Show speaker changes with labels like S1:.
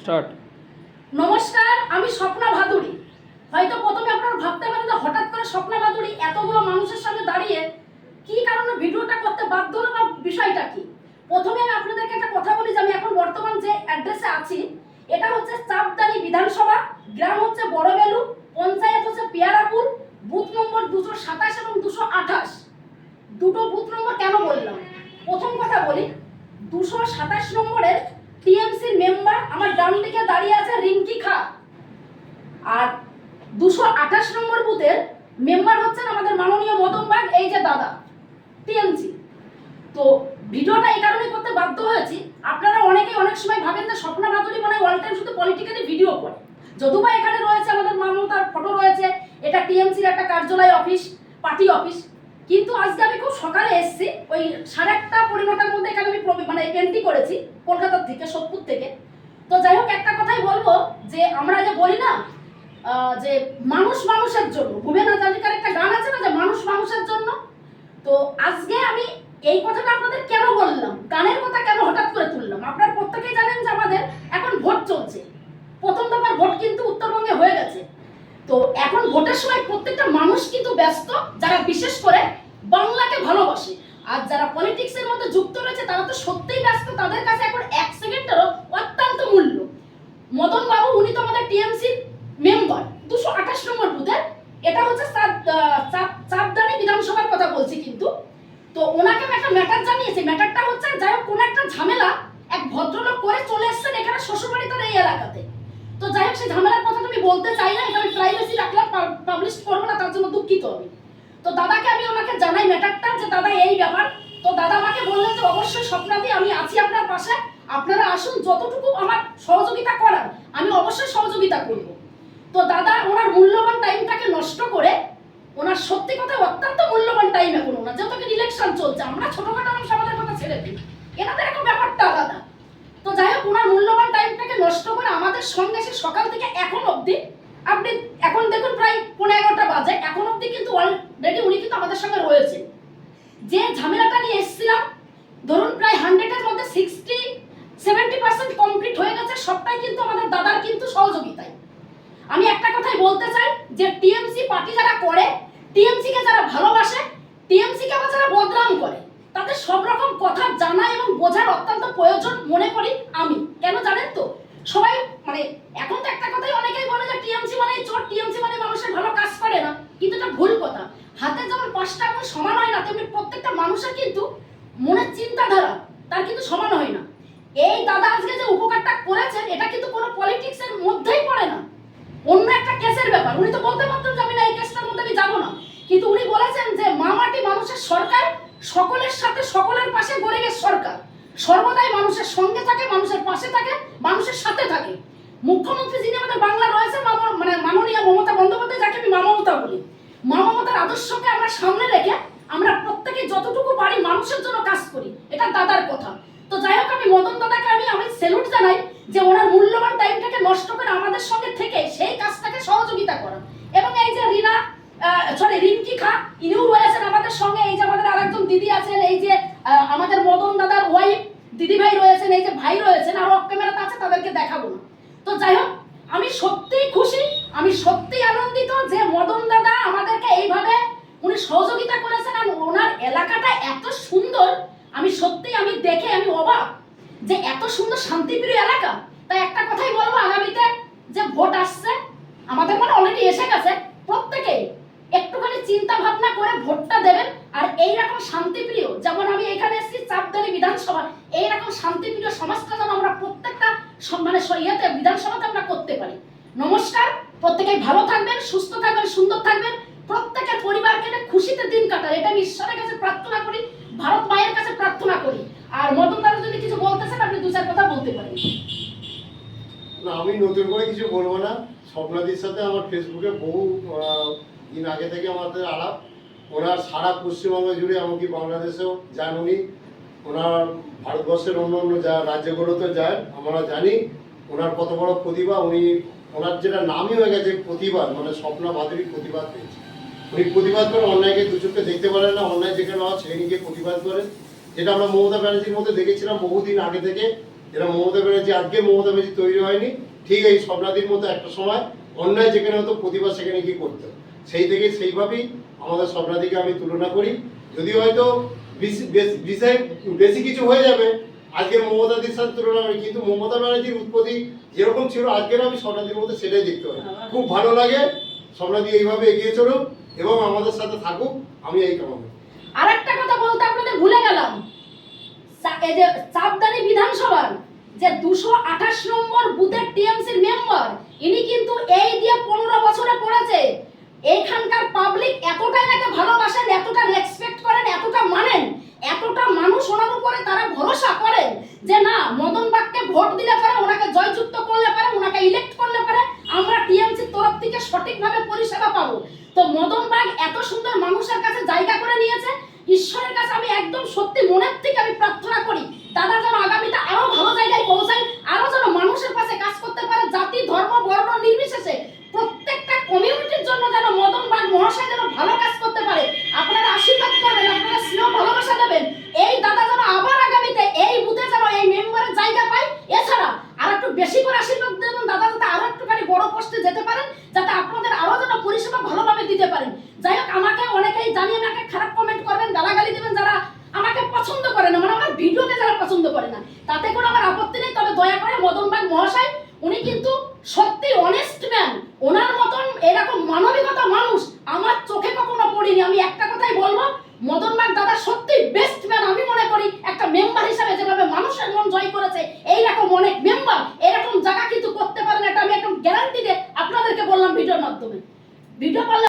S1: Start.
S2: নমস্কার, আমি স্বপ্না ভাদুরী। হয়তো প্রথমে আপনারা ভাবতে পারেন যে হঠাৎ করে স্বপ্না ভাদুরী এতগুলো মানুষের সামনে দাঁড়িয়ে কি কারণে ভিডিওটা করতে বাধ্য হলো বা বিষয়টা কি? প্রথমে আমি আপনাদেরকে একটা কথা বলি যে আমি এখন বর্তমান যে অ্যাড্রেসে আছি, এটা হচ্ছে চাপদানি বিধানসভা, গ্রাম হচ্ছে বড়বেলু, পঞ্চায়েত হচ্ছে পেয়ারাপুর, বুথ নম্বর দুশো সাতাশ এবং দুশো আঠাশ। দুটো বুথ নম্বর কেন বললাম? প্রথম কথা বলি, দুশো সাতাশ নম্বরের আমার ডান দিকে দাঁড়িয়ে আছে রিঙ্কি খা। আর দুশো আঠাশ নম্বর বুথের মেম্বার হচ্ছেন আমাদের মাননীয় মদন বাগ, এই যে দাদা, টিএমসি। তো ভিডিওটা এই কারণে করতে বাধ্য হয়েছি। আপনারা অনেকেই অনেক সময় ভাবেন যে স্বপ্না ভাদুরী মানে অল টাইম শুধু পলিটিক্যালি ভিডিও করে। যদিও বা এখানে রয়েছে আমাদের মমতার ফটো রয়েছে, এটা টিএমসির একটা কার্যালয় অফিস পার্টি অফিস কিন্তু আজকে আমি খুব সকালে এসেছি, ওই সাড়ে আটটা পরিণতার মধ্যে এখানে আমি মানে এন্ট্রি করেছি, কলকাতার থেকে সোদপুর থেকে। তো যাই হোক, একটা কথাই বলব যে আমরা যে বলি না যে মানুষ মানুষের জন্য ভুবেন হাজারিকার একটা গান আছে না যে মানুষ মানুষের জন্য? তো আজকে আমি এই কথাটা আপনাদের কেন বললাম? গানের কথা কেন হঠাৎ করে তুললাম? আপনারা প্রত্যেকেই জানেন যে আমাদের এখন ভোট চলছে। প্রথম দফার ভোট কিন্তু উত্তরবঙ্গে হয়ে গেছে। তো এখন ভোটের সময় প্রত্যেকটা মানুষ কিন্তু ব্যস্ত, যারা বিশেষ করে বাংলাকে ভালোবাসে। আর যারা পলিটিক্সের মধ্যে যুক্ত রয়েছে, তারা তো সত্যিই ব্যস্ত। তাদের কাছে এখন এক সেকেন্ডেরও অত্যন্ত মূল্য মদন বাবু উনি তো আমাদের টিএমসি মেম্বার দুশো আঠাশ নম্বর বুথের এটা হচ্ছে চাঁদ- আহ, চাঁদ- চাঁদদানি বিধানসভার কথা বলছি কিন্তু তো ওনাকে আমি একটা ম্যাটার জানিয়েছি ম্যাটারটা হচ্ছে যাই হোক কোনো একটা ঝামেলা এক ভদ্রলোক করে চলে এসেছেন এখানে শ্বশুরবাড়ি তার এই এলাকাতে তো যাই হোক সেই ঝামেলার কথা আমি বলতে চাই না এটা আমি প্রাইভেসি রাখলাম পাবলিশ করব না তার জন্য দুঃখিত আমি। তো দাদাকে আমি ওনাকে জানাই ম্যাটারটা যে, দাদা, এই ব্যাপার। তো দাদা আমাকে বললেন যে, অবশ্যই স্বপ্নাদি, আমি আছি আপনার পাশে আপনারা আসুন, যতটুকু আমার সহযোগিতা করার, আমি অবশ্যই সহযোগিতা করব। তো দাদা ওনার মূল্যবান টাইমটাকে নষ্ট করে, ওনার সত্যি কথা অত্যন্ত মূল্যবান টাইম এখন ওনার। যেহেতু ইলেকশন চলছে, আমরা ছোটখাটো মানুষ, আমাদের কথা ছেড়ে দিই। এনাদের এখন ব্যাপারটা আলাদা। তো যাই হোক, ওনার মূল্যবান টাইমটাকে নষ্ট করে আমাদের সঙ্গে সে সকাল থেকে এখন অবধি আপনি এখন দেখুন প্রায় পনেরো এগারোটা বাজে এখন অবধি কিন্তু অলরেডি উনি কিন্তু আমাদের সঙ্গে রয়েছে। যে ঝামেলাটা নিয়ে এসেছিলাম, ধরুন প্রায় হান্ড্রেডের মধ্যে সিক্সটি সেভেন্টি পার্সেন্ট কমপ্লিট হয়ে গেছে, সবটাই কিন্তু আমাদের দাদার কিন্তু সহযোগিতায়। আমি একটা কথাই বলতে চাই যে টিএমসি পার্টি যারা করে টিএমসি কে যারা ভালোবাসে টিএমসি কে আবার যারা বদনাম করে, তাদের সব রকম কথা জানা এবং বোঝার অত্যন্ত প্রয়োজন মনে করি আমি। কেন জানেন তো? সবাই মানে এখন তো একটা কথাই অনেকেই বলে যে টিএমসি মানে চোর টিএমসি মানে মানুষের ভালো কাজ করে না কিন্তু এটা ভুল কথা হাতে যেমন পাঁচটা আঙুল সমান হয় না তেমনি প্রত্যেকটা মানুষের কিন্তু মনের চিন্তাধারা তার কিন্তু সমান হয় না এই দাদা আজকে যে উপকারটা করেছেন এটা কিন্তু কোনো পলিটিক্সের মধ্যেই পড়ে না অন্য একটা কেসের ব্যাপার। উনি তো বলতে পারতেন যে আমি না, এই কেসটার মধ্যে আমি যাব না। কিন্তু উনি বলেছেন যে মামাটি মানুষের সরকার, সকলের সাথে সকলের পাশে গরিবের সরকার। সর্বদাই মানুষের সঙ্গে থাকে, মানুষের পাশে থাকে, মানুষের সাথে থাকে। মুখ্যমন্ত্রী যিনি আমাদের বাংলা রয়েছে মানে মাননীয় মমতা বন্দ্যোপাধ্যায়, যাকে আমি মা মমতা বলি মা মমতার আদর্শকে আমরা সামনে রেখে আমরা প্রত্যেকে যতটুকু পারি মানুষের জন্য কাজ করি। এটা দাদার কথা তো যাই হোক আমি মদন দাদাকে আমি আমি স্যালুট জানাই যে ওনার মূল্যবান টাইমটাকে নষ্ট করে আমাদের সঙ্গে থেকে সেই কাজটাকে সহযোগিতা করা এবং এই যে রিনা সরি রিঙ্কি খা ইনিও রয়েছেন আমাদের সঙ্গে এই যে আমাদের আরেকজন দিদি আছেন, এই যে আমাদের মদন দাদার ওয়াইফ দিদি ভাই রয়েছেন, এই যে ভাই রয়েছেন, আর অফ ক্যামেরাতে আছে, তাদেরকে দেখাবো না। তো যাই হোক, আমি সত্যিই খুশি, আমি সত্যিই আনন্দিত যে মদন দাদা আমাদেরকে এইভাবে উনি সহযোগিতা করেছেন আর ওনার এলাকাটা এত সুন্দর, আমি সত্যিই, আমি দেখে আমি অবাক যে এত সুন্দর শান্তিপ্রিয় এলাকা। তাই একটা কথাই বলব, আগামীতে যে ভোট আসছে, আমাদের মানে অলরেডি এসে গেছে, প্রত্যেকেই একটুখানি চিন্তা ভাবনা করে ভোটটা দেবেন। আর এই রকম শান্তিপ্রিয়, যেমন আমি এখানে এসেছি চাপদানি বিধানসভা এই রকম শান্তিপ্রিয় সমাজটা যেন আমরা প্রত্যেকটা মানে ইয়েতে, বিধানসভাতে আমরা করতে পারি। নমস্কার, প্রত্যেকেই ভালো থাকবেন, সুস্থ থাকবেন, সুন্দর থাকবেন। প্রত্যেকের পরিবারকে খুশিতে দিন কাটান। এটা আমি ঈশ্বরের কাছে প্রার্থনা করি, ভারত মায়ের কাছে প্রার্থনা করি। আর মদন দাদা যদি কিছু বলতে চান আপনি দু চার কথা বলতে পারেন।
S3: না, আমি নতুন করে কিছু বলব না। স্বপ্নাদির সাথে আমার ফেসবুকে বহু দিন আগে থেকে আমাদের আলাপ। ওনার সারা পশ্চিমবঙ্গ জুড়ে, এমনকি বাংলাদেশেও যান উনি। ওনার ভারতবর্ষের অন্য অন্য যা রাজ্যগুলোতে যায় আমরা জানি ওনার কত বড় প্রতিভা। উনি ওনার যেটা নামই হয়ে গেছে প্রতিবাদ মানে স্বপ্না বাদুরি প্রতিবাদ পেয়েছে। উনি প্রতিবাদ করে অন্যায়কে দু চোখে দেখতে পারেন না, অন্যায় যেখানে হয় সেই নিয়ে প্রতিবাদ করেন যেটা আমরা মমতা ব্যানার্জির মধ্যে দেখেছিলাম বহুদিন আগে থেকে, যেটা মমতা ব্যানার্জি, আজকে মমতা ব্যানার্জি তৈরি হয়নি, ঠিক এই স্বপ্নাদির মতো একটা সময়, অন্যায় যেখানে হতো প্রতিবাদ সেখানে কি করতো। সেই থেকে সেইভাবেই আমাদের স্বপ্নাদিকে আমি তুলনা করি। যদি হয়তো বেশি- কিছু হয়ে যাবে আজকের মমতাদির সাথে তুলনা করি, কিন্তু মমতা ব্যানার্জির উৎপত্তি যেরকম ছিল, আজকের আমি স্বপ্নাদির মধ্যে সেটাই দেখতে পাই। খুব ভালো লাগে স্বপ্নাদি এইভাবে এগিয়ে চলুক এবং আমাদের সাথে থাকুক, আমি এই কামনা করি।
S2: আরেকটা কথা বলতে আপনাদের ভুলে গেলাম। এই যে চাপদানি বিধানসভার যে দুশো আঠাশ নম্বর বুথের টিএমসির মেম্বার, ইনি কিন্তু এই দিয়ে পনেরো বছরে পড়েছে। এইখানকার পাবলিক এতটাই নাকি ভালোবাসেন, এতটা রেসপেক্ট করেন, এতটা মানেন, এতটা মানুষ ওনার উপরে তারা ভরসা করেন যে না, মদন বাগকে ভোট দিলে পারে, ওনাকে জয়যুক্ত করলে পারে, ওনাকে ইলেক্ট করলে পারে, আমরা টিএমসির তরফ থেকে সঠিকভাবে পরিষেবা পাবো। তো মদন বাগ এত সুন্দর মানুষের কাছে জায়গা করে নিয়েছে, ঈশ্বরের কাছে আমি একদম সত্যি মনের থেকে আমি প্রার্থনা করি দাদা যেন আগামীতে আরও ভালো জায়গায় পৌঁছায় বলব, মদন নাগ দাদা সত্যি বেস্ট ম্যান আমি মনে করি। একটা মেম্বার হিসাবে যেভাবে মানুষের মন জয় করেছে এই রকম অনেক মেম্বার এরকম জায়গা কিন্তু করতে পারেন এটা আমি একদম গ্যারান্টি দিয়ে আপনাদেরকে বললাম ভিডিওর মাধ্যমে। ভিডিও করলে